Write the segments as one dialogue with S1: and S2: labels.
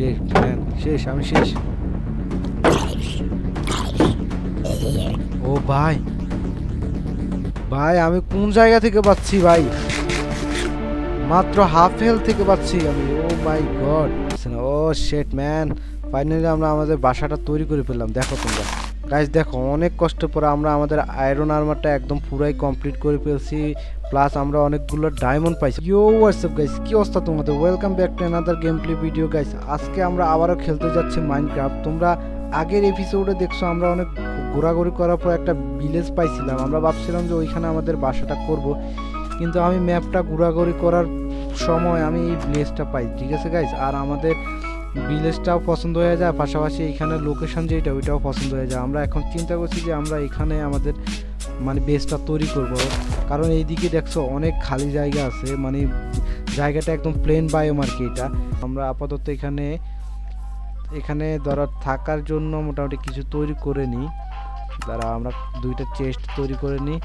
S1: শেষ man, শেষ আমি শেষ। ও ভাই ভাই আমি কোন জায়গা থেকে পাচ্ছি ভাই? মাত্র হাফ হেলথ থেকে পাচ্ছি আমি ও মাই গড। ও শেট ম্যান ফাইনালি আমরা আমাদের বাসাটা তৈরি করে ফেললাম দেখো তোমরা। গাইজ দেখো, অনেক কষ্ট পরে আমরা আমাদের আয়রন আর্মারটা একদম পুরাই কমপ্লিট করে ফেলছি। প্লাস আমরা অনেকগুলো ডায়মন্ড পাইছি। ইউ হোয়াটসঅ্যাপ গাইস কি অবস্থা তোমাদের? Welcome back to another game play video guys আজকে আমরা আবারও খেলতে যাচ্ছি মাইনক্রাফট তোমরা আগের এপিসোডে দেখছ, আমরা অনেক ঘোরাঘুরি করার পর একটা ভিলেজ পাইছিলাম। আমরা ভাবছিলাম যে ওইখানে আমাদের বাসাটা করব। কিন্তু আমি ম্যাপটা ঘোরাঘুরি করার সময় আমি এই ভিলেজটা পাই। ঠিক আছে গাইস আর আমাদের ভিলেজটাও পছন্দ হয়ে যায়, পাশাপাশি এখানে লোকেশন যেটা ওইটাও পছন্দ হয়ে যায়। আমরা এখন চিন্তা করছি যে আমরা এখানে আমাদের মানে বেসটা তৈরি করব। কারণ এইদিকে দেখছ অনেক খালি জায়গা আছে মানে জায়গাটা একদম প্লেন বায়ো আর কি এটা। আমরা আপাতত এখানে এখানে ধরো থাকার জন্য মোটামুটি কিছু তৈরি করে নিই। দ্বারা আমরা দুইটা চেস্ট তৈরি করে নিই।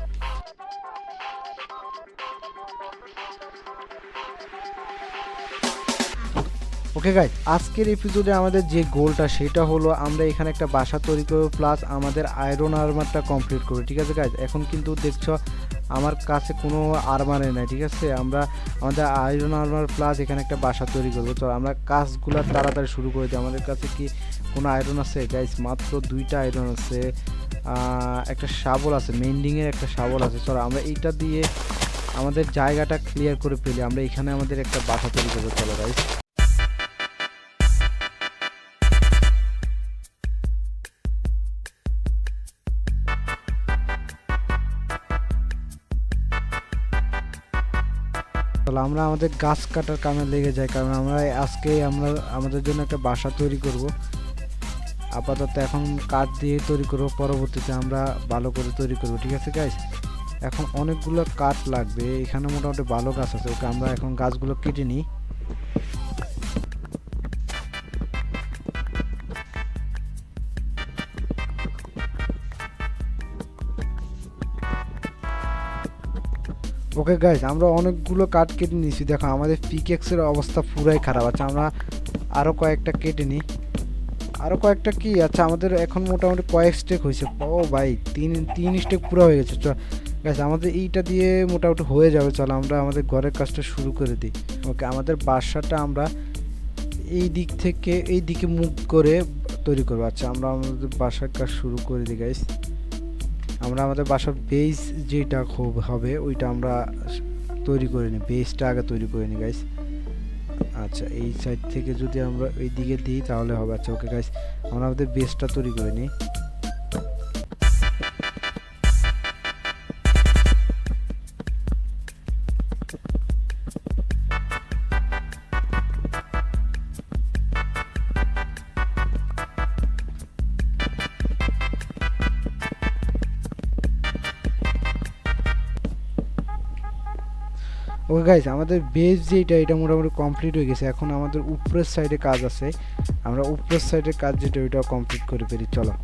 S1: ওকে গাই আজকের এপিসোডে আমাদের যে গোলটা সেটা হলো আমরা এখানে একটা বাসা তৈরি করব প্লাস আমাদের আয়রন আর্মারটা কমপ্লিট করব, ঠিক আছে গাইজ এখন কিন্তু দেখছ, আমার কাছে কোনো আর্মারে নাই, ঠিক আছে? আমরা আমাদের আয়রন আর্মার প্লাস এখানে একটা বাসা তৈরি করব। তো আমরা কাজগুলো তাড়াতাড়ি শুরু করে দিই। আমাদের কাছে কি কোনো আয়রন আছে? গাইজ মাত্র দুইটা আয়রন আছে একটা শাবল আছে মেন্ডিংয়ের একটা শাবল আছে। চলো, আমরা এইটা দিয়ে আমাদের জায়গাটা ক্লিয়ার করে ফেলি। আমরা এখানে আমাদের একটা বাসা তৈরি করব, চলো গাইজ তাহলে আমরা আমাদের গাছ কাটার কামে লেগে যাই কারণ আমরা আজকে আমরা, আমাদের জন্য একটা বাসা তৈরি করব। আপাতত এখন কাঠ দিয়ে তৈরি করব, পরবর্তীতে আমরা ভালো করে তৈরি করব, ঠিক আছে গাছ এখন অনেকগুলো কাঠ লাগবে, এখানে মোটামুটি ভালো গাছ আছে, ওকে আমরা এখন গাছগুলো কেটে নিই। ওকে গাইজ আমরা অনেকগুলো কাঠ কেটে নিয়েছি। দেখো, আমাদের পিকেক্সের অবস্থা পুরাই খারাপ। আছে আমরা আরও কয়েকটা কেটে নিই। আরও কয়েকটা কি? আচ্ছা আমাদের এখন মোটামুটি কয়েক স্টেক হয়েছে। ও ভাই, তিন তিন স্টেক পুরো হয়ে গেছে। চল গাইজ আমাদের এইটা দিয়ে মোটামুটি হয়ে যাবে। চলো, আমরা আমাদের ঘরের কাজটা শুরু করে দিই। ওকে আমাদের বাসাটা আমরা এই দিক থেকে, এই দিকে মুখ করে তৈরি করব। আচ্ছা আমরা আমাদের বাসার কাজ শুরু করে দিই গাইজ আমরা আমাদের বাসার বেস যেটা খুব হবে, ওইটা আমরা তৈরি করে নিই। বেসটা আগে তৈরি করে নিই গাইস আচ্ছা এই সাইড থেকে যদি আমরা ওই দিকে দিই, তাহলে হবে। আচ্ছা ওকে গাইস আমরা আমাদের বেসটা তৈরি করে নিই। গাইস আমাদের বেস যেটা এটা মোটামুটি কমপ্লিট হয়ে গেছে। এখন আমাদের উপরের সাইডে কাজ আছে। আমরা উপরের সাইডের কাজ যেটা ওইটা কমপ্লিট করে ফেলি, চলো।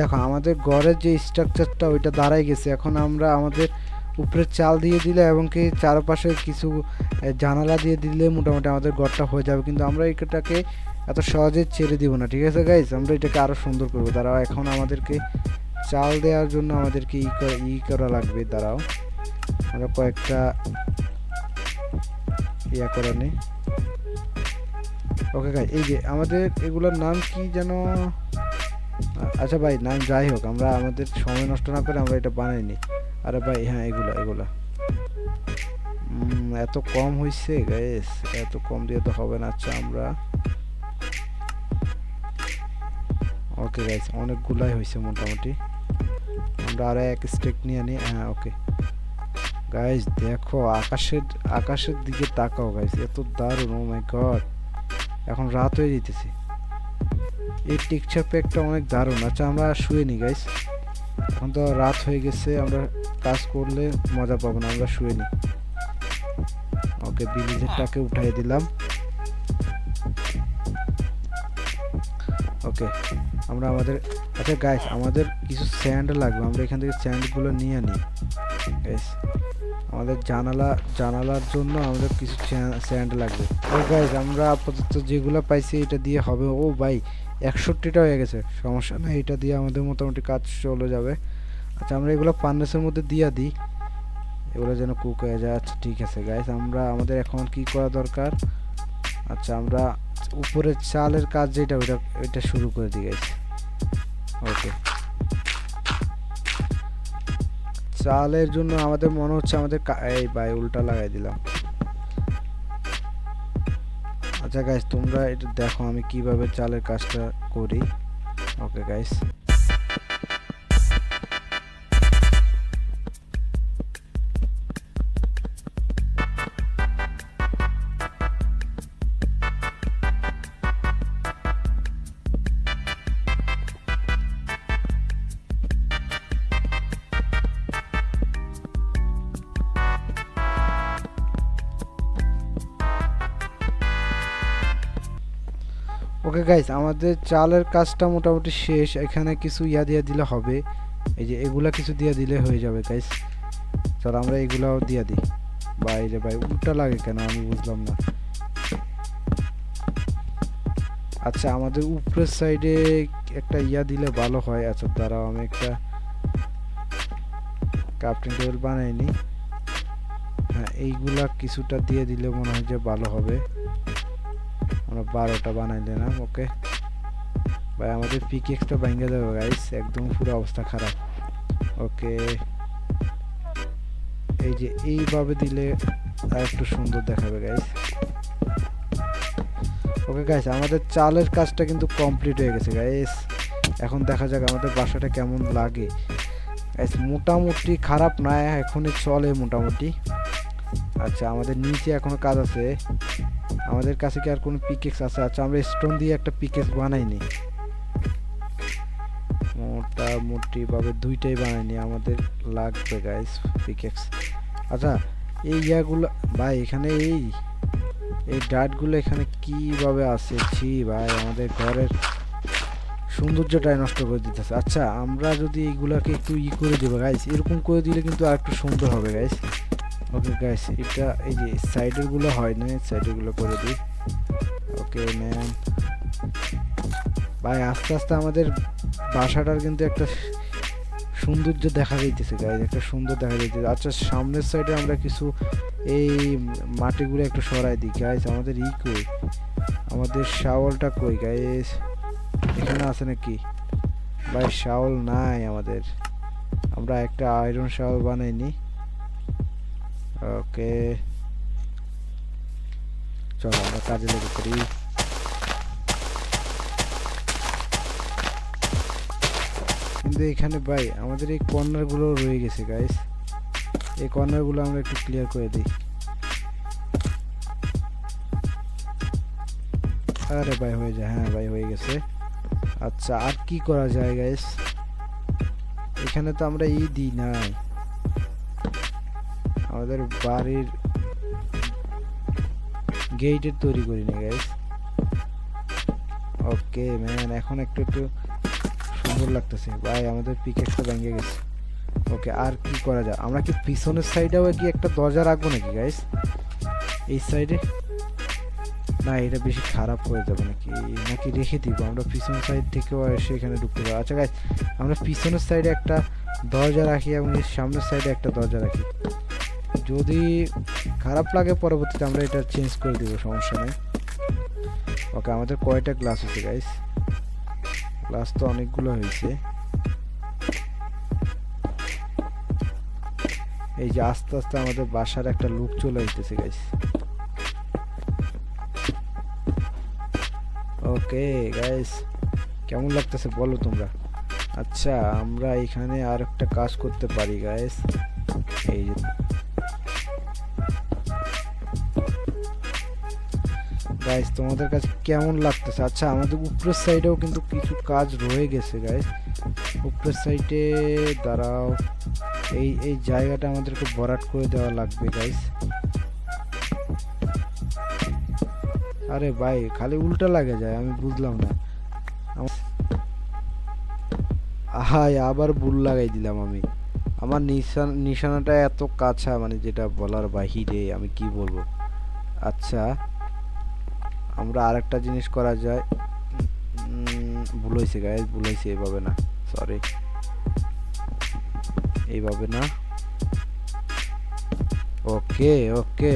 S1: দেখো, আমাদের ঘরের যে স্ট্রাকচারটা ওইটা দাঁড়াই গেছে। এখন আমরা আমাদের উপরে চাল দিয়ে দিলে এবং কি চারপাশে কিছু জানালা দিয়ে দিলে মোটামুটি আমাদের ঘরটা হয়ে যাবে। কিন্তু আমরা এটাকে এত সহজে ছেড়ে দিব না, ঠিক আছে গাইজ আমরা এটাকে আরও সুন্দর করব। দাঁড়াও, এখন আমাদেরকে চাল দেওয়ার জন্য আমাদেরকে ই ই করা লাগবে। দাঁড়াও, আমরা কয়েকটা ইয়া করা নেই। ওকে গাই এই যে আমাদের এগুলোর নাম কি যেন? আচ্ছা ভাই, নাম যাই হোক, আমরা আমাদের সময় নষ্ট না করে আমরা এটা বানাই নিই আরে ভাই হ্যাঁ এগুলা এগুলা। এত কম হয়েছে গাইস এত কম দিয়ে তো হবে না আচ্ছা আমরা ওকে গাইস অনেকগুলাই হয়েছে মোটামুটি। আমরা আরও এক স্টেক নিয়ে নিই হ্যাঁ ওকে গাইস দেখো, আকাশের আকাশের দিকে তাকাও গাইস এত দারুণ ও মাই গড এখন রাত হয়ে যেতেছে এই টেক্সচার প্যাকটা অনেক দারুণ। আচ্ছা আমরা শুয়ে নিই গাইস এখন তো রাত হয়ে গেছে আমরা কাজ করলে মজা পাবো না আমরা শুয়ে নিই ওকে বিলিজেরটাকে হ্যাঁ। উঠাই দিলাম। ওকে আমরা আমাদের আচ্ছা গাইস আমাদের কিছু স্যান্ড লাগবে। আমরা এখান থেকে স্যান্ডগুলো নিয়ে নিই গাইস আমাদের জানালা, জানালার জন্য আমাদের কিছু স্যান্ড লাগবে। ও গাইস আমরা আপাতত যেগুলো পাইছি, এটা দিয়ে হবে। ও ভাই, একষট্টিটা হয়ে গেছে। সমস্যা নেই, এটা দিয়ে আমাদের মোটামুটি কাজ চলে যাবে। আচ্ছা আমরা এগুলো পান্নেসের মধ্যে দিয়ে দিই। এগুলো যেন কুক হয়ে যায়। আচ্ছা ঠিক আছে গাইস আমরা আমাদের এখন কি করা দরকার? আচ্ছা আমরা উপরের চালের কাজ যেটা, ওইটা ওইটা শুরু করে দিই গাইস ওকে চালের জন্য আমাদের মনে হচ্ছে আমাদের এই ভাই উল্টা লাগাই দিলাম। আচ্ছা গাইস তোমরা এটা দেখো আমি কীভাবে চালের কাজটা করি। ওকে গাইস ওকে গাইস আমাদের চালের কাজটা মোটামুটি শেষ। এখানে কিছু ইয়া দিয়ে দিলে হবে। এই যে এগুলা কিছু দিয়ে দিলে হয়ে যাবে গাইস চল, আমরা এগুলাও দিয়ে দিই। বাইরে, ভাই, উল্টা লাগে কেন? আমি বুঝলাম না। আচ্ছা আমাদের উপরের সাইডে একটা ইয়া দিলে ভালো হয়। আচ্ছা দাঁড়াও, আমি একটা ক্রাফটিং টেবিল বানাইনি হ্যাঁ এইগুলা কিছুটা দিয়ে দিলে মনে হয় যে ভালো হবে। আমরা বারোটা বানাই দিলাম ওকে? ভাই, আমাদের পিকেক্সটা ভেঙে যাবে গাইস একদম পুরো অবস্থা খারাপ। ওকে? এই যে, এইভাবে দিলে আর একটু সুন্দর দেখাবে গাইস ওকে গাইস আমাদের চালের কাজটা কিন্তু কমপ্লিট হয়ে গেছে গাইস এখন দেখা যাক আমাদের বাসাটা কেমন লাগে। গাইস মোটামুটি খারাপ না, এখনই চলে মোটামুটি। আচ্ছা আমাদের নিচে এখনও কাজ আছে। আমাদের কাছে কি আর কোনো পিকেক্স আছে? আচ্ছা আমরা স্টোন দিয়ে একটা পিকেক্স বানাইনি মোটামুটি ভাবে দুইটাই বানাইনি আমাদের লাগবে গাইস পিকেক্স আচ্ছা এই ইয়াগুলো, ভাই, এখানে এই এই ডাটগুলো এখানে কীভাবে আছে? ছি, ভাই, আমাদের ঘরের সৌন্দর্যটাই নষ্ট করে দিতেছে। আচ্ছা আমরা যদি এইগুলাকে একটু ই করে দেবো গাইস এরকম করে দিলে কিন্তু আর একটু সুন্দর হবে গাইস ওকে গাইস এটা এই যে সাইডেরগুলো হয় না সাইডেরগুলো করে দিই। ওকে ম্যান ভাই, আস্তে আস্তে আমাদের বাসাটার কিন্তু একটা সৌন্দর্য দেখা যাইতেছে গাইস একটা সুন্দর দেখা যাইতেছে। আচ্ছা সামনের সাইডে আমরা কিছু এই মাটিগুলো একটু সরাই দিই গাইস আমাদের ই কই? আমাদের শাওলটা কই গাইস এখানে আছে নাকি? ভাই শাওল নাই আমাদের। আমরা একটা আয়রন শাওল বানাইনি। ওকে। চলো, আমরা কাজে লেগে করি কিন্তু এখানে ভাই, আমাদের এই কর্নারগুলো রয়ে গেছে গাইস এই কর্নারগুলো আমরা একটু ক্লিয়ার করে দিই। আরে ভাই, হয়ে যায়। হ্যাঁ ভাই, হয়ে গেছে। আচ্ছা আর কি করা যায় গাইস এখানে তো আমরা ই দিই নাই। আমাদের বাড়ির গেটের তৈরি করি না গাইস ওকে ম্যান এখন একটু একটু সুন্দর লাগতেছে। ভাই, আমাদের পিকেক্সটা ভেঙে গেছে। ওকে আর কি করা যায়? আমরা কি পিছনের সাইডেও কি একটা দরজা রাখব নাকি গাইস এই সাইডে না, এটা বেশি খারাপ হয়ে যাবে নাকি? নাকি রেখে দিব? আমরা পিছন সাইড থেকেও এসে এখানে ঢুকতে পারব আচ্ছা গাইস আমরা পিছনের সাইডে একটা দরজা রাখি এবং সামনের সাইডে একটা দরজা রাখি। যদি খারাপ লাগে, পরবর্তীতে আমরা এটা চেঞ্জ করে দিব, সমস্যা নেই। ওকে আমাদের কয়টা গ্লাস হচ্ছে গাইস গ্লাস তো অনেকগুলো হয়েছে। এই যে আস্তে আস্তে আমাদের বাসার একটা লুক চলে আসতেছে গাইস ওকে গাইস কেমন লাগতেছে বলো তোমরা? আচ্ছা আমরা এখানে আর একটা কাজ করতে পারি গাইস এই যে গাইস তোমাদের কাছে কেমন লাগতেছে? আচ্ছা আমাদের উপরের সাইডেও কিন্তু কিছু কাজ রয়ে গেছে গাইস উপরের সাইডে দাঁড়াও। এই এই জায়গাটা আমাদেরকে ভরাট করে দেওয়া লাগবে গাইস আরে ভাই, খালি উল্টা লাগে যায়, আমি বুঝলাম না। হাই আবার ভুল লাগাই দিলাম আমি। আমার নিশান, নিশানাটা এত কাছা মানে যেটা বলার বাহিরে, আমি কি বলব? আচ্ছা। আমরা আরেকটা জিনিস করা যায়। ভুল হয়েছে গাইজ ভুল হয়েছে, এইভাবে না সরি এইভাবে না। ওকে ওকে।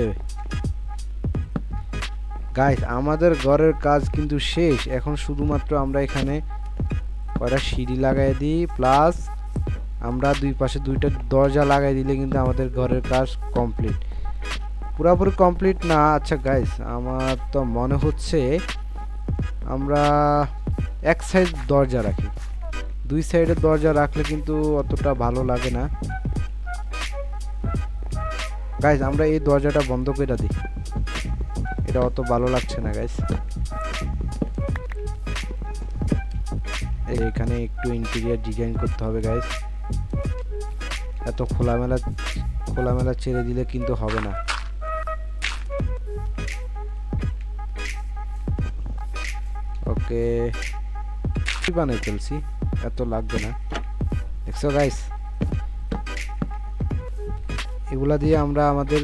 S1: গাইস আমাদের ঘরের কাজ কিন্তু শেষ। এখন শুধুমাত্র আমরা এখানে কয়টা সিঁড়ি লাগাই দিই প্লাস আমরা দুই পাশে দুইটা দরজা লাগাই দিলে কিন্তু আমাদের ঘরের কাজ কমপ্লিট পুরোপুরি কমপ্লিট না। আচ্ছা গাইস আমার তো মনে হচ্ছে আমরা এক সাইড দরজা রাখি। দুই সাইডে দরজা রাখলে কিন্তু অতটা ভালো লাগে না। গাইস আমরা এই দরজাটা বন্ধ করে দিই। এটা অত ভালো লাগছে না গাইস এখানে একটু ইন্টেরিয়ার ডিজাইন করতে হবে গাইস এত খোলামেলা খোলামেলা ছেড়ে দিলে কিন্তু হবে না। ওকে বানাই ফেলছি? এত লাগবে না। দেখছ গাইস এগুলা দিয়ে আমরা আমাদের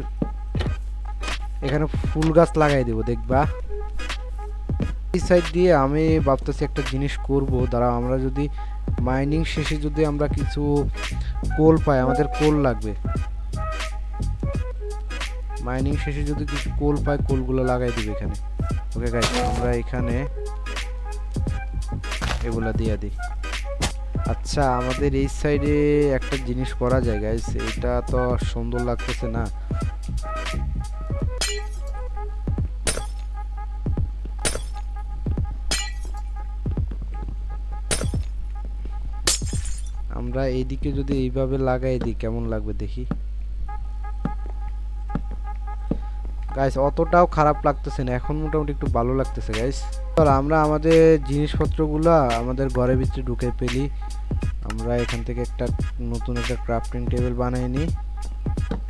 S1: এখানে ফুল গাছ লাগাই দেবো, দেখবা? এই সাইড দিয়ে আমি ভাবতেছি একটা জিনিস করব। দ্বারা আমরা যদি মাইনিং শেষে যদি আমরা কিছু কোল পাই, আমাদের কোল লাগবে। মাইনিং শেষে যদি কিছু কোল পাই কোলগুলো লাগাই দিবে এখানে। ওকে গাইস আমরা এখানে এগুলা দিয়ে দিই। আচ্ছা আমাদের এই সাইডে একটা জিনিস করা যায় গাইস এটা তো সুন্দর লাগতেছে না। আমরা এইদিকে যদি এইভাবে লাগাই দিই, কেমন লাগবে দেখি? গাইস অতটাও খারাপ লাগতেছে না। এখন মোটামুটি একটু ভালো লাগতেছে গাইস চল, আমরা আমাদের জিনিসপত্রগুলো আমাদের ঘরের ভিতরে ঢুকে পেলি আমরা এখান থেকে একটা নতুন একটা ক্রাফটিং টেবিল বানাই নিই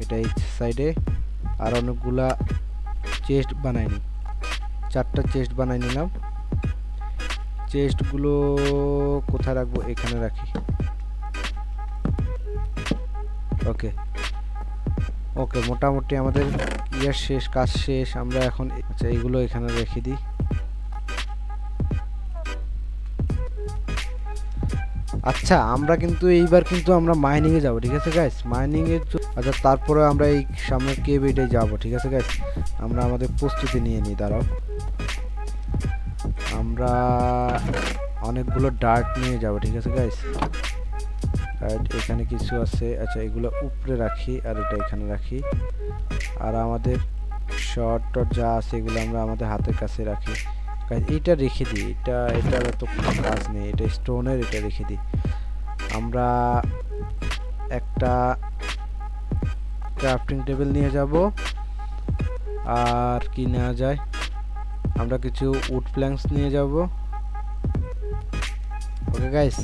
S1: এটা এই সাইডে আর অনেকগুলা চেস্ট বানাই নিই চারটা চেস্ট বানাই নিলাম। চেস্টগুলো কোথায় রাখব? এখানে রাখি। ওকে ওকে মোটামুটি আমাদের ইয়ার শেষ, কাজ শেষ, আমরা এখন আচ্ছা এইগুলো এখানে রেখে দিই। আচ্ছা আমরা কিন্তু এইবার কিন্তু আমরা মাইনিং এ যাব, ঠিক আছে গাইস মাইনিং এর আচ্ছা তারপরে আমরা এই সামনের কেভ এটাই যাব, ঠিক আছে গাইস আমরা আমাদের প্রস্তুতি নিয়ে নিই, দাঁড়াও। আমরা অনেকগুলো ডার্ট নিয়ে যাব, ঠিক আছে গাইস আর এখানে কিছু আছে। আচ্ছা এগুলো উপরে রাখি আর এটা এখানে রাখি। আর আমাদের শর্ট টট যা আছে এগুলো আমরা আমাদের হাতের কাছে রাখি। এইটা রেখে দিই। এটা এটার এত কাজ নেই। এটা স্টোনের এটা রেখে দিই। আমরা একটা ক্রাফটিং টেবিল নিয়ে যাব। আর কি নেওয়া যায়? আমরা কিছু উড প্ল্যাঙ্কস নিয়ে যাব। ওকে গাইস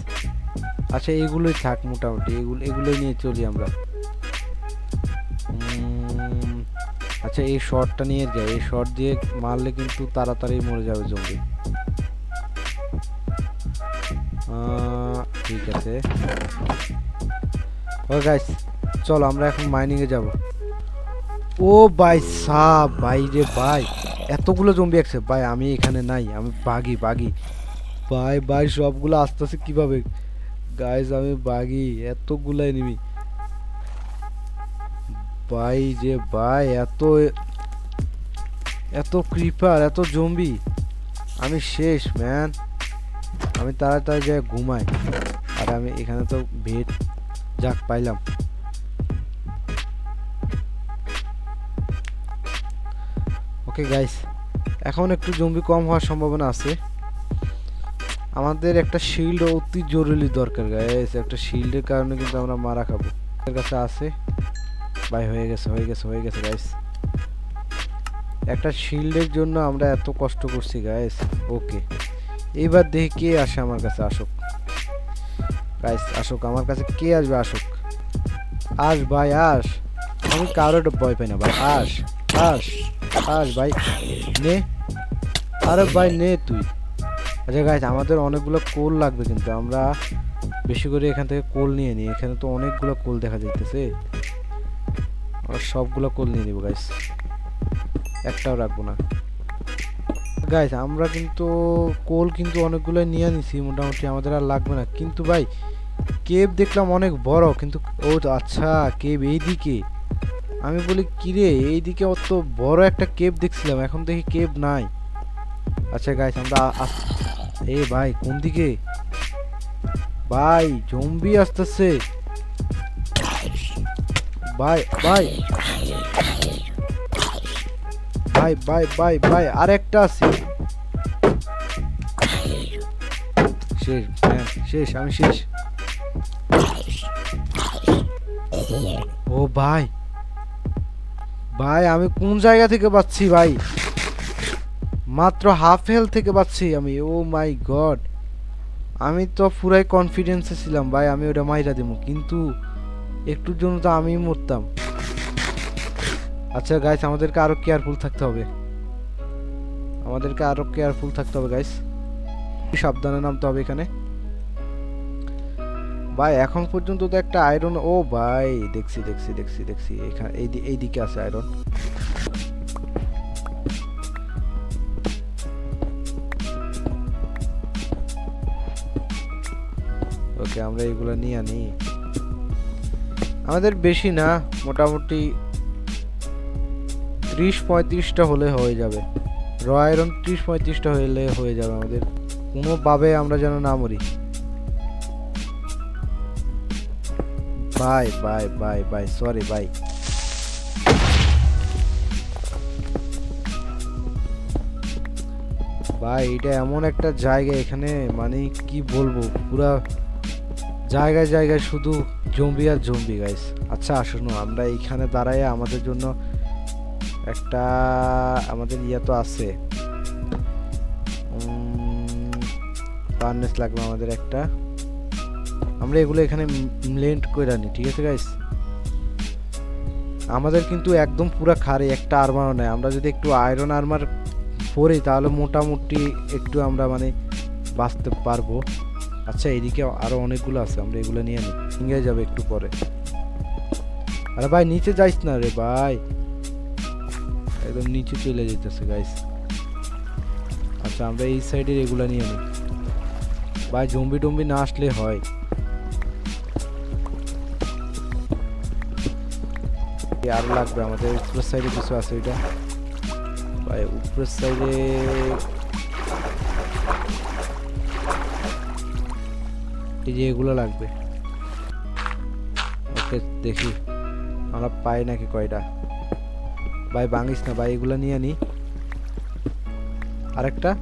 S1: আচ্ছা এগুলোই থাক মোটামুটি। এগুলো, এগুলোই নিয়ে চলি আমরা। আচ্ছা এই শর্টটা নিয়ে যাই। এই শর্ট দিয়ে মারলে কিন্তু তাড়াতাড়ি মরে যাবে জঙ্গি। ঠিক আছে। ও গাইস চলো আমরা এখন মাইনিংয়ে যাব। ও ভাই সাব, ভাই রে ভাই। এতগুলো জম্বি আছে ভাই, আমি এখানে নাই। আমি বাগি বাগি ভাই ভাই, সবগুলো আস্তে আস্তে কীভাবে গাইস আমি বাগি, এতগুলাই নিবি। ভাই যে ভাই, এত এত ক্রিপার এত জম্বি আমি শেষ ম্যান আমি তাড়াতাড়ি যাই ঘুমাই। আর আমি এখানে তো ভেট, যাক, পাইলাম। ওকে গাইস এখন একটু জম্বি কম হওয়ার সম্ভাবনা আছে। আমাদের একটা শিল্ড অতি জরুরি দরকার গাইস একটা শিল্ডের কারণে কিন্তু আমরা মারা খাব। এর কাছে আছে। ভাই, হয়ে গেছে হয়ে গেছে হয়ে গেছে গাইস একটা শিল্ডের জন্য আমরা এত কষ্ট করছি গাইস ওকে এইবার দেখি কে আসে আমার কাছে, আসুক। গাইস আসুক। আমার কাছে কে আসবে, আসুক। আস, ভাই, আস। আমি কারোর ভয় পাই না, ভাই। আস আস আস, ভাই। নে। আরে, ভাই, নে তুই। আচ্ছা গাইস আমাদের অনেকগুলো কোল লাগবে কিন্তু। আমরা বেশি করে এখান থেকে কোল নিয়ে নিই। এখানে তো অনেকগুলো কোল দেখা যাইতেছে। আর সবগুলো কোল নিয়ে নিব গাইস একটাও রাখব না। গাইস আমরা কিন্তু কোল কিন্তু অনেকগুলো নিয়ে নিছি মোটামুটি আমাদের আর লাগবে না। কিন্তু ভাই কেব দেখলাম অনেক বড়। কিন্তু, ও আচ্ছা কেভ এইদিকে। আমি বলি, কিরে, এইদিকে অত বড় একটা কেব দেখছিলাম। এখন দেখি কেব নাই। আচ্ছা গাইস আমরা এ ভাই কোন দিকে? ভাই জম্বি আসতেছে। ভাই ভাই। ভাই ভাই ভাই ভাই আরেকটা আছে। শেষ man, শেষ আমি শেষ। ও ভাই ভাই আমি কোন জায়গা থেকে পাচ্ছি ভাই? মাত্র হাফ হেলথ থেকে পাচ্ছি আমি, ও মাই গড আমি তো পুরাই কনফিডেন্সে ছিলাম, ভাই, আমি ওটা মাইরা দেবো কিন্তু একটুর জন্য তো আমি মরতাম। আচ্ছা গাইস আমাদেরকে আরও কেয়ারফুল থাকতে হবে। আমাদেরকে আরও কেয়ারফুল থাকতে হবে গাইস সাবধানে নামতে হবে এখানে। ভাই, এখন পর্যন্ত তো একটা আয়রন ও ভাই, দেখছি দেখছি দেখছি দেখছি এখানে এই দিকে আছে আয়রন ওকে আমরা এগুলো নিয়ে আনি। আমাদের বেশি না, মোটামুটি ত্রিশ পঁয়ত্রিশটা হলে হয়ে যাবে। র আয়রন ত্রিশ পঁয়ত্রিশটা হলে হয়ে যাবে আমাদের। কোনোভাবে আমরা যেন না মরি। Bye bye bye bye sorry bye. ভাই এটা এমন একটা জায়গা এখানে মানে কি বলব, পুরা জায়গায় জায়গায় শুধু জম্বি আর জম্বি গাইস আচ্ছা আসুন আমরা এইখানে দাঁড়ায় আমাদের জন্য একটা, আমাদের ইয়া তো আছে। লাগবে আমাদের একটা। আমরা এগুলো এখানে ব্লেন্ড করে আনি, ঠিক আছে গাইস আমাদের কিন্তু একদম পুরা খারে একটা আর্মারও নেই। আমরা যদি একটু আয়রন আর্মার পরি, তাহলে মোটামুটি একটু আমরা মানে বাঁচতে পারব। আচ্ছা এদিকে আরও অনেকগুলো আছে, আমরা এগুলো নিয়ে নিই ইংরেজ যাবে একটু পরে। আরে ভাই, নিচে যাইস না রে ভাই। একদম নিচে চলে যেতেছে গাইস আচ্ছা আমরা এই সাইডের এগুলো নিয়ে নিই ভাই, জম্বি টম্বি না আসলে হয়। আরও লাগবে, আমাদের উপরের সাইডে কিছু আছে ওইটা ভাই, উপরের সাইডে এই যে এগুলো লাগবে। ওকে, দেখি। আমরা পাই নাকি কয়টা? ভাই, ভাঙিস না, ভাই, এগুলো নিয়ে নি। আরেকটা?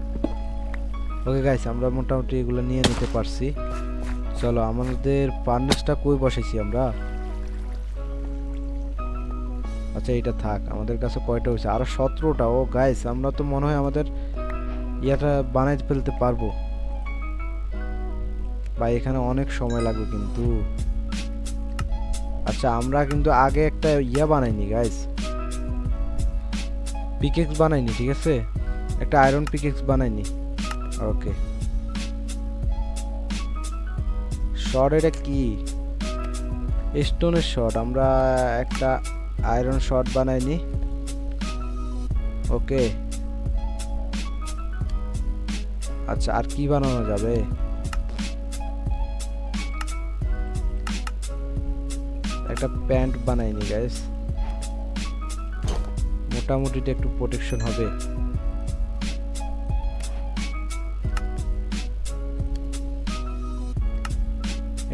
S1: ওকে গাইস আমরা মোটামুটি এগুলো নিয়ে নিতে পারছি। চলো, আমাদের পার্নেসটা কই বসেছি আমরা? আচ্ছা এটা থাক, আমাদের কাছে কয়টা হয়েছে? আরও সতেরোটা। ও গাইস আমরা তো মনে হয় আমাদের ইয়াটা বানাই ফেলতে পারব। ভাই, এখানে অনেক সময় লাগবে কিন্তু। আচ্ছা আমরা কিন্তু আগে একটা ইয়া বানাইনি গাইস পিকেক্স বানাইনি, ঠিক আছে? একটা আয়রন পিকেক্স বানাইনি। ওকে শর্ট এটা কি? স্টোনের শর্ট আমরা একটা আয়রন শর্ট বানাইনি। ওকে আচ্ছা আর কি বানানো যাবে? একটা প্যান্ট বানাইনি গাইস মোটামুটি একটু প্রোটেকশন হবে।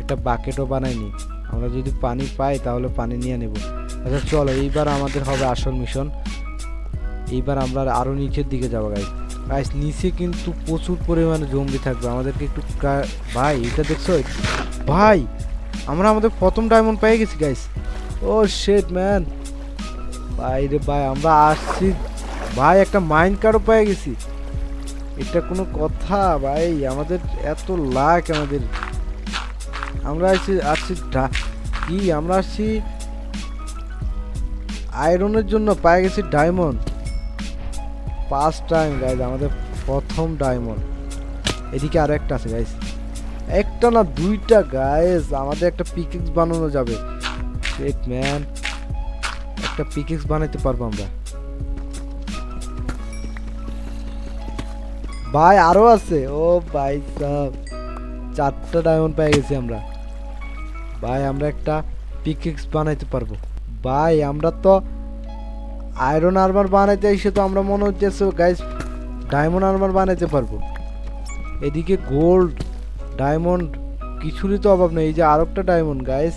S1: একটা বাকেটও বানাইনি আমরা যদি পানি পাই, তাহলে পানি নিয়ে নেব। আচ্ছা চলো, এইবার আমাদের হবে আসল মিশন এইবার আমরা আরও নিচের দিকে যাব গাইস গাইস নিচে কিন্তু প্রচুর পরিমাণে জম্বি থাকবে। আমাদেরকে একটু ভাই, এটা দেখছ? ভাই আমরা আমাদের প্রথম ডায়মন্ড পেয়ে গেছি গাইস ও শেট ম্যান ভাই রে ভাই, আমরা আসছি। ভাই, একটা মাইন্ড কার্ডও পেয়ে গেছি। এটা কোনো কথা, ভাই। আমাদের এত লাখ আমাদের। আমরা আসছি আসছি কি? আমরা আসছি আয়রনের জন্য পেয়ে গেছি ডায়মন্ড ফার্স্ট টাইম গাইজ আমাদের প্রথম ডায়মন্ড এদিকে আরও একটা আছে গাইজ একটা না দুইটা গায়েস আমাদের একটা পিকেক্স বানানো যাবে। ম্যান একটা পিকেক্স বানাইতে পারব আমরা। ভাই, আরও আছে। ও ভাই সাহ চারটা ডায়মন্ড পেয়ে গেছি আমরা। ভাই, আমরা একটা পিকেক্স বানাইতে পারব। ভাই, আমরা তো আয়রন আর্মার বানাইতে এসে তো আমরা মনে হচ্ছে গাইস ডায়মন্ড আর্মার বানাইতে পারব। এদিকে গোল্ড ডায়মন্ড কিছুরই তো অভাব নেই। এই যে আরও একটা ডায়মন্ড গাইস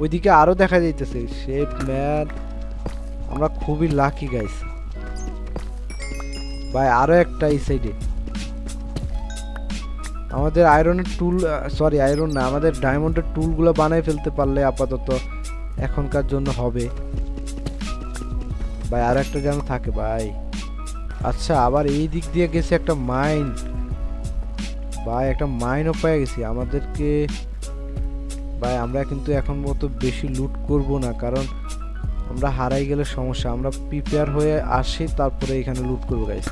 S1: ওইদিকে আরও দেখা যাইতেছে। শেট ম্যান আমরা খুবই লাকি গাইস ভাই, আরও একটা এই সাইডে আমাদের আয়রনের টুল সরি আয়রন না, আমাদের ডায়মন্ডের টুলগুলো বানাই ফেলতে পারলে আপাতত এখনকার জন্য হবে। ভাই, আর একটা যেন থাকে, ভাই। আচ্ছা আবার এই দিক দিয়ে গেছে একটা মাইন ভাই, একটা মাইনও পেয়ে গেছি। আমাদেরকে, ভাই, আমরা কিন্তু এখন মতো বেশি লুট করব না, কারণ আমরা হারাই গেলে সমস্যা। আমরা প্রিপেয়ার হয়ে আসি, তারপরে এখানে লুট করব গাইস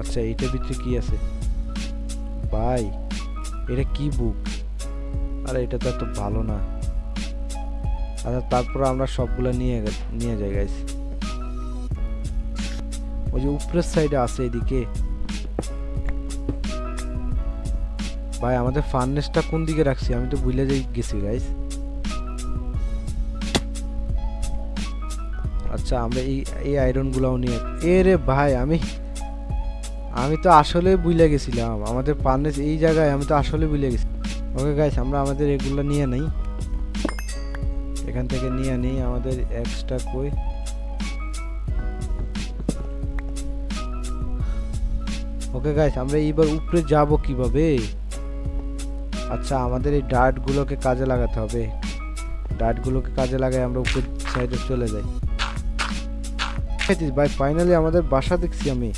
S1: আচ্ছা এইটার ভিতরে কি আছে? ভাই, এটা কি বুক আরে, এটা তো এত ভালো না। আচ্ছা তারপর আমরা সবগুলো নিয়ে নিয়ে যাই গাইস ওই যে উপরের সাইডে আছে, এদিকে। ভাই, আমাদের ফার্নেসটা কোন দিকে রাখছি? আমি তো ভুলে যাই গেছি গাইস আচ্ছা আমরা এই এই আয়রন গুলাও নিয়ে এ রে ভাই, আমি আমি তো আসলে বুঝলে গেছিলাম। আমাদের ফার্নেস এই জায়গায়, আমি তো আসলে বুঝলে গেছি। ওকে গাইস আমরা আমাদের এগুলো নিয়ে নেই। এখান থেকে নিয়ে নিই, আমাদের এক্সট্রা কই? ওকে গাইস আমরা এইবার উপরে যাব কীভাবে? আচ্ছা আমাদের এই ডার্টগুলোকে কাজে লাগাতে হবে। ডার্টগুলোকে কাজে লাগাই আমরা উপর সাইডে চলে যাই। ভাই ফাইনালি আমাদের বাসা দেখছি আমি।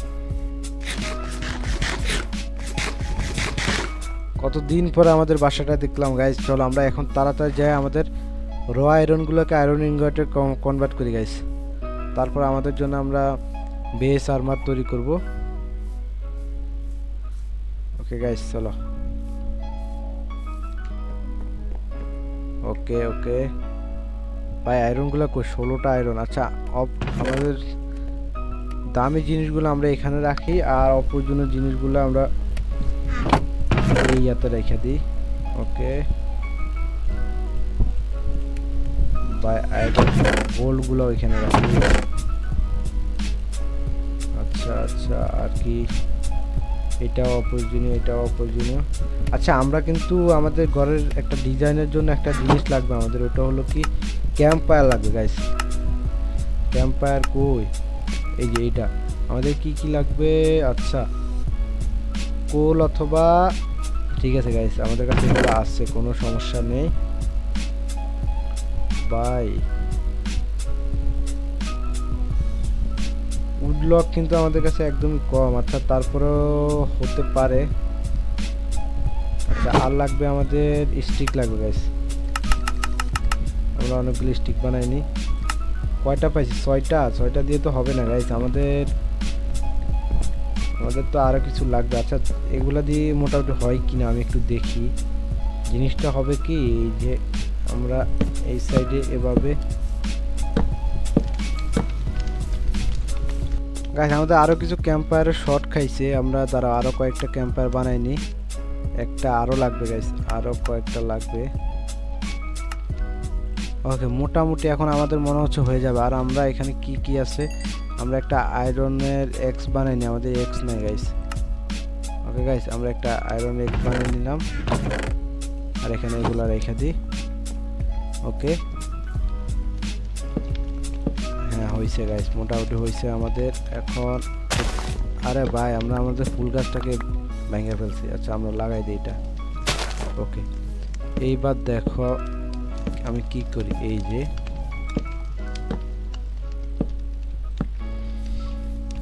S1: কতদিন পরে আমাদের বাসাটা দেখলাম গাইস চলো, আমরা এখন তাড়াতাড়ি যাই আমাদের র আয়রনগুলোকে আয়রন ইনভার্টে কনভার্ট করি গাইস তারপর আমাদের জন্য আমরা বেস আর্মার তৈরি করব। ওকে গাইস চলো। ওকে ওকে। ভাই আয়রনগুলো কই? ষোলোটা আয়রন আচ্ছা আমাদের দামি জিনিসগুলো আমরা এখানে রাখি আর অপ্রয়োজনীয় জিনিসগুলো আমরা এই ইয়াতে রেখে দিই। ওকে। বাই আয়রন গোল্ডগুলো ওইখানে রাখি। আচ্ছা আচ্ছা আর কি? এটাও অপ্রয়োজনীয় এটাও অপ্রয়োজনীয়। আচ্ছা আমরা কিন্তু আমাদের ঘরের একটা ডিজাইনের জন্য একটা জিনিস লাগবে আমাদের, ওটা হলো কি ক্যাম্প ফায়ার লাগবে গাইস ক্যাম্প ফায়ার কই? এই যে এইটা। আমাদের কি কি লাগবে? আচ্ছা কোল অথবা, ঠিক আছে গাইস আমাদের কাছে আসছে কোনো সমস্যা নেই। বাই। উডলক কিন্তু আমাদের কাছে একদমই কম। আচ্ছা তারপরেও হতে পারে। আচ্ছা আর লাগবে আমাদের স্টিক লাগবে গাইস আমরা অনেকগুলো স্টিক বানাইনি। কয়টা পাইছি? ছয়টা। ছয়টা দিয়ে তো হবে না গাইস আমাদের আমাদের তো আরও কিছু লাগবে। আচ্ছা এগুলা দিয়ে মোটামুটি হয় কিনা আমি একটু দেখি। জিনিসটা হবে কি, এই যে আমরা এই সাইডে এভাবে গাইস আমাদের আরও কিছু ক্যাম্পায়ারের শর্ট খাইছে। আমরা তারা আরও কয়েকটা ক্যাম্পায়ার বানাইনি। একটা আরও লাগবে গাইস আরও কয়েকটা লাগবে। ওকে মোটামুটি এখন আমাদের মনে হচ্ছে হয়ে যাবে। আর আমরা এখানে কি কি আছে? আমরা একটা আয়রনের এক্স বানাইনি। আমাদের এক্স নাই গাইস ওকে গাইস আমরা একটা আয়রন এক্স বানিয়ে নিলাম। আর এখানে এগুলো রেখে দিই। ওকে হয়েছে গাইস মোটামুটি হয়েছে আমাদের এখন। আরে ভাই, আমরা আমাদের ফুল গাছটাকে ভেঙে ফেলছি। আচ্ছা আমরা লাগাই দিই এটা। ওকে। এইবার দেখো আমি কি করি। এই যে।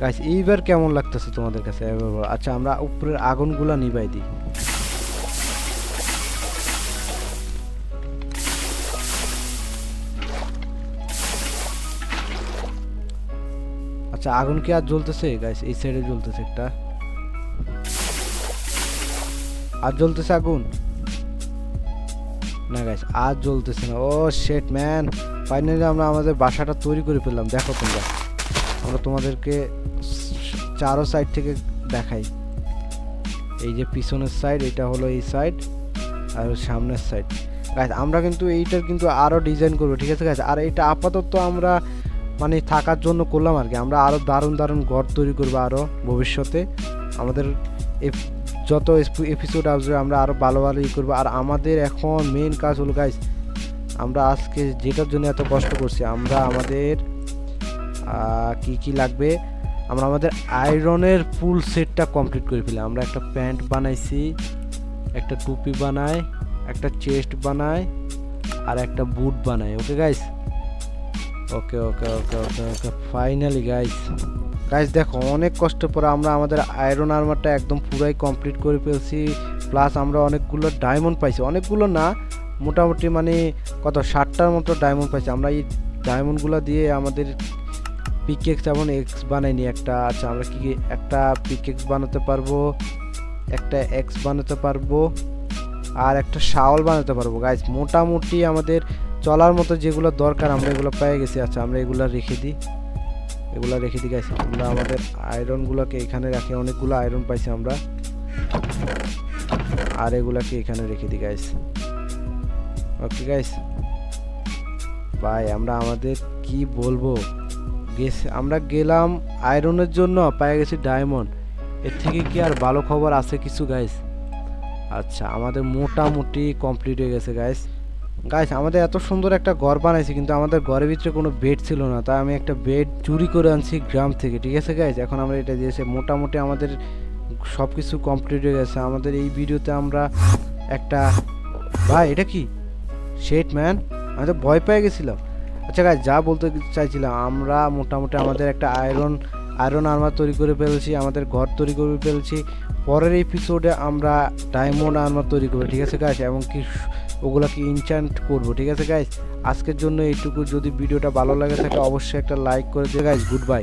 S1: গাইস এইবার কেমন লাগতেছে তোমাদের কাছে? আচ্ছা আমরা উপরের আগুনগুলা নিভাই দিই। আচ্ছা আগুন কি আর জ্বলতেছে? গাইস এই সাইডে জ্বলতেছে একটা। আর জ্বলতেছে আগুন? না গাইস আর জ্বলতেছে না। ও শেট ম্যান ফাইনালি আমরা আমাদের বাসাটা তৈরি করে ফেললাম। দেখো তোমরা। আমরা তোমাদেরকে চারো সাইড থেকে দেখাই। এই যে পিছনের সাইড এটা হলো এই সাইড আর সামনের সাইড গাইস আমরা কিন্তু এইটার কিন্তু আরও ডিজাইন করব, ঠিক আছে গাইস আর এটা আপাতত আমরা মানে থাকার জন্য করলাম আর কি। আমরা আরও দারুণ দারুণ ঘর তৈরি করব আরও ভবিষ্যতে। আমাদের যত এপিসোড আসবে, আমরা আরও ভালো ভালো ই করব। আর আমাদের এখন মেন কাজ হলো গাইস আমরা আজকে যেটার জন্য এত কষ্ট করছি, আমরা আমাদের কি কি লাগবে? আমরা আমাদের আয়রনের ফুল সেটটা কমপ্লিট করে ফেলি। আমরা একটা প্যান্ট বানাইছি, একটা টুপি বানাই একটা চেস্ট বানাই আর একটা বুট বানাই okay guys okay okay okay okay okay finally guys guys দেখো, অনেক কষ্ট পরে আমরা আমাদের আয়রন আর্মারটা একদম পুরাই কমপ্লিট করে ফেলছি। প্লাস আমরা অনেকগুলো ডায়মন্ড পাইছি। অনেকগুলো না, মোটামুটি মানে কত, ষাটটার মতো ডায়মন্ড পাইছি। আমরা এই ডায়মন্ডগুলো দিয়ে আমাদের পিকেক্স এবং এক্স বানাইনি। একটা আচ্ছা আমরা কি কি একটা পিকেক্স বানাতে পারব, একটা এক্স বানাতে পারব, আর একটা শাওল বানাতে পারব। গাইস মোটামুটি আমাদের চলার মতো যেগুলো দরকার, আমরা এগুলো পেয়ে গেছি। আচ্ছা আমরা এগুলো রেখে দিই। এগুলো রেখে দিই গাইস আমরা আমাদের আয়রনগুলোকে এখানে রাখি। অনেকগুলো আয়রন পাইছি আমরা। আর এগুলাকে এখানে রেখে দিই গাইস ওকে গাইস ভাই, আমরা আমাদের কি বলব? গেছে আমরা গেলাম আয়রনের জন্য, পেয়ে গেছি ডায়মন্ড এর থেকে কি আর ভালো খবর আছে কিছু গাইস আচ্ছা আমাদের মোটামুটি কমপ্লিট হয়ে গেছে গাইস গাইস আমাদের এত সুন্দর একটা ঘর বানাইছি, কিন্তু আমাদের ঘরের ভিতরে কোনো বেড ছিল না। তাই আমি একটা বেড চুরি করে আনছি গ্রাম থেকে, ঠিক আছে গাইস এখন আমরা এটা দিয়েছি, মোটামুটি আমাদের সব কিছু কমপ্লিট হয়ে গেছে। আমাদের এই ভিডিওতে আমরা একটা, ভাই, এটা কি? শেট ম্যান আমি তো ভয় পেয়ে গেছিলাম। আচ্ছা গাইস যা বলতে চাইছিলাম, আমরা মোটামুটি আমাদের একটা আয়রন আয়রন আর্মার তৈরি করে ফেলেছি, আমাদের ঘর তৈরি করে ফেলেছি। পরের এপিসোডে আমরা ডায়মন্ড আর্মার তৈরি করব, ঠিক আছে গাইস এবং কি ওগুলাকে ইনচান্ট করব, ঠিক আছে গাইজ আজকের জন্য এইটুকু। যদি ভিডিওটা ভালো লাগে থাকে, অবশ্যই একটা লাইক করে দেবে গাইজ গুড বাই